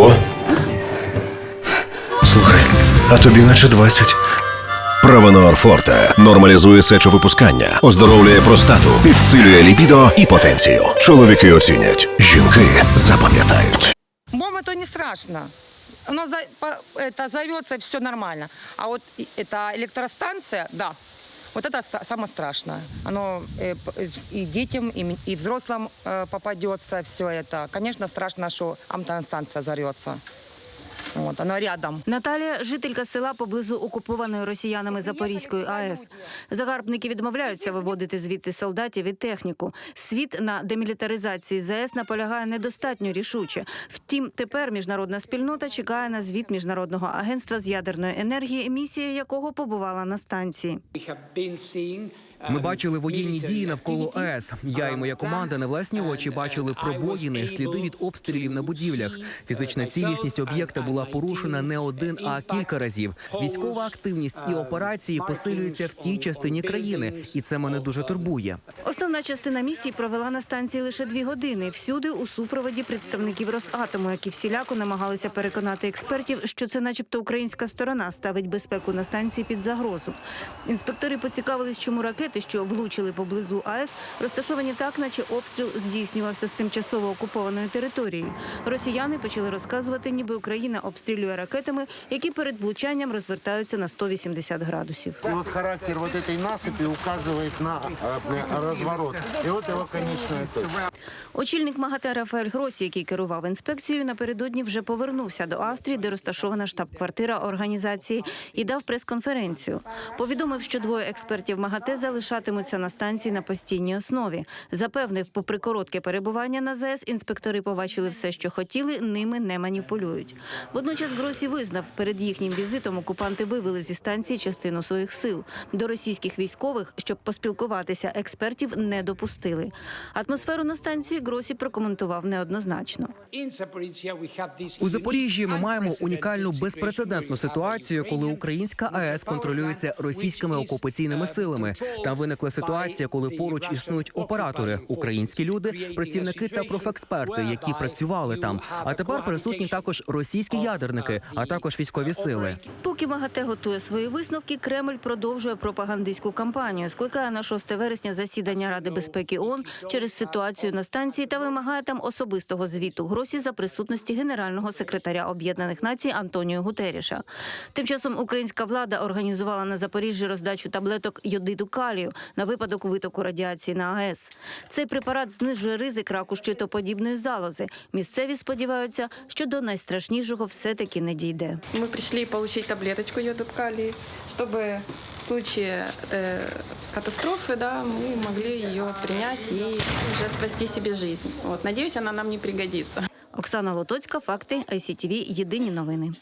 Ого. Слухай, а тобі наче 20. Правонор Форте нормалізує сечовипускання, оздоровлює простату, підсилює ліпідо і потенцію. Чоловіки оцінять, жінки запам'ятають. Бом это не страшно. Оно за, по- это зовется, все нормально. А вот и- эта электростанция, да, вот это са- самое страшное. Оно э, п- и детям, и, м- и взрослым э, попадется все это. Конечно, страшно, что амтостанция взорвется. Вот, оно рядом. Наталія жителька села поблизу окупованої росіянами Запорізької АЕС. Загарбники відмовляються виводити звідти солдатів і техніку. Світ на демілітаризації ЗАЕС наполягає недостатньо рішуче. Втім, тепер міжнародна спільнота чекає на звіт міжнародного агентства з ядерної енергії, місія якого побувала на станції. Ми бачили воєнні дії навколо АЕС. Я і моя команда на власні очі бачили пробоїни, сліди від обстрілів на будівлях. Фізична цілісність об'єкта була порушена не один, а кілька разів. Військова активність і операції посилюються в тій частині країни, і це мене дуже турбує. Основна частина місії провела на станції лише дві години. Всюди у супроводі представників Росатому, які всіляко намагалися переконати експертів, що це, начебто, українська сторона ставить безпеку на станції під загрозу. Інспектори поцікавились, чому ракети, що влучили поблизу АЕС, розташовані так, наче обстріл здійснювався з тимчасово окупованої території. Росіяни почали розказувати, ніби Україна обстрілює ракетами, які перед влучанням розвертаються на 180 градусів. И вот характер вот этой насыпи указывает на э, разворот. И вот его конечная цель. Очільник МАГАТЕ Рафаель Гросі, який керував інспекцією, напередодні вже повернувся до Австрії, де розташована штаб-квартира організації, і дав прес-конференцію. Повідомив, що двоє експертів МАГАТЕ залишатимуться на станції на постійній основі. Запевнив, попри коротке перебування на ЗАЕС, інспектори побачили все, що хотіли, ними не маніпулюють. Водночас Гросі визнав, перед їхнім візитом окупанти вивели зі станції частину своїх сил. До російських військових, щоб поспілкуватися, експертів не допустили. Атмосферу на станції Гросі прокоментував неоднозначно. У Запоріжжі ми маємо унікальну безпрецедентну ситуацію, коли українська АЕС контролюється російськими окупаційними силами. Там виникла ситуація, коли поруч існують оператори, українські люди, працівники та профексперти, які працювали там. А тепер присутні також російські ядерники, а також військові сили. Поки МАГАТЕ готує свої висновки, Кремль продовжує пропагандистську кампанію. Скликає на 6 вересня засідання Ради безпеки ООН через ситуацію на станції та вимагає там особистого звіту Гросі за присутності генерального секретаря Об'єднаних Націй Антоніо Гутеріша. Тим часом українська влада організувала на Запоріжжі роздачу таблеток йодиду калію на випадок витоку радіації на АЕС. Цей препарат знижує ризик раку щитоподібної залози. Місцеві сподіваються, що до найстрашнішого все-таки не дійде. Мы пришли получить таблеточку йода калий, чтобы в случае э, катастрофы, да, мы могли ее принять и уже спасти себе жизнь. Вот, надеюсь, она нам не пригодится. Оксана Лотоцька, факти ICTV, Єдині новини.